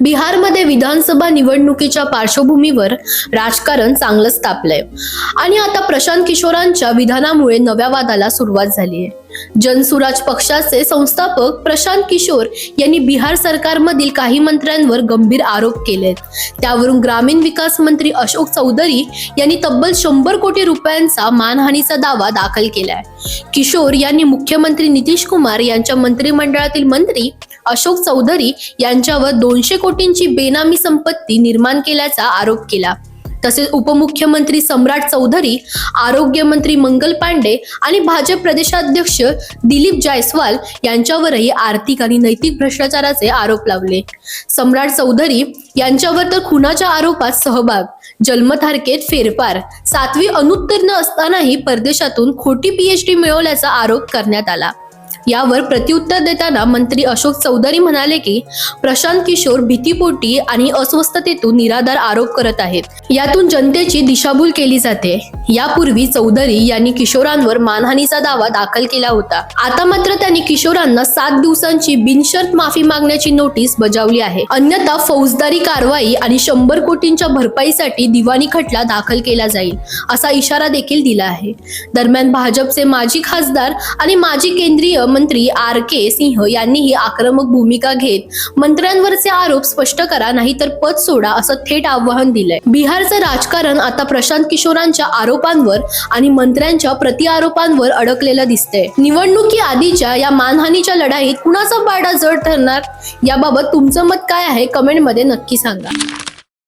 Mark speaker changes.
Speaker 1: बिहारमध्ये विधानसभा निवडणुकीच्या पार्श्वभूमीवर राजकारण चांगलंच तापलंय. आणि आता प्रशांत किशोरांच्या विधानामुळे नव्या वादाला सुरुवात झाली आहे जनसुराज पक्षाचे संस्थापक प्रशांत किशोर यांनी बिहार सरकारमधील काही मंत्र्यांवर गंभीर आरोप केले त्यावरून ग्रामीण विकास मंत्री अशोक चौधरी यांनी तब्बल शंभर कोटी रुपयांचा मानहानीचा दावा दाखल केलाय. किशोर यांनी मुख्यमंत्री नितीश कुमार यांच्या मंत्रिमंडळातील मंत्री अशोक चौधरी यांच्यावर दोनशे कोटींची बेनामी संपत्ती निर्माण केल्याचा आरोप केला. तसेच उपमुख्यमंत्री सम्राट चौधरी आरोग्यमंत्री मंगल पांडे आणि भाजप प्रदेशाध्यक्ष दिलीप जायस्वाल यांच्यावरही आर्थिक आणि नैतिक भ्रष्टाचाराचे आरोप लावले. सम्राट चौधरी यांच्यावर तर खुनाच्या आरोपात सहभाग जन्मतारखेत फेरफार सातवी अनुत्तीर्ण असतानाही परदेशातून खोटी पीएचडी मिळवल्याचा आरोप करण्यात आला. यावर प्रत्युत्तर देताना मंत्री अशोक चौधरी म्हणाले की प्रशांत किशोर भीतीपोटी आणि अस्वस्थतेतून निराधार आरोप करत आहेत. यातून जनतेची दिशाभूल केली जाते. यापूर्वी चौधरी यांनी किशोरांवर मानहानीचा दावा दाखल केला होता. आता मात्र त्यांनी किशोरांना सात दिवसांची बिनशर्त माफी मागण्याची नोटीस बजावली आहे. अन्यथा फौजदारी कारवाई आणि शंभर कोटींच्या भरपाईसाठी दिवाणी खटला दाखल केला जाईल असा इशारा देखील दिला आहे. दरम्यान भाजपचे माजी खासदार आणि माजी केंद्रीय मंत्री आर के सिंह यांनीही आक्रमक भूमिका घेत मंत्र्यांवरचे आरोप स्पष्ट करा नाही तर पद सोडा असं थेट आव्हान दिलंय. बिहारचं राजकारण आता प्रशांत किशोरांच्या आरोपांवर आणि मंत्र्यांच्या प्रतिआरोपांवर अडकलेलं दिसतंय. निवडणुकी आधीच्या या मानहानीच्या लढाईत कुणाचा पारडा जड ठरणार? याबाबत तुमचं मत काय आहे? कमेंटमध्ये नक्की सांगा.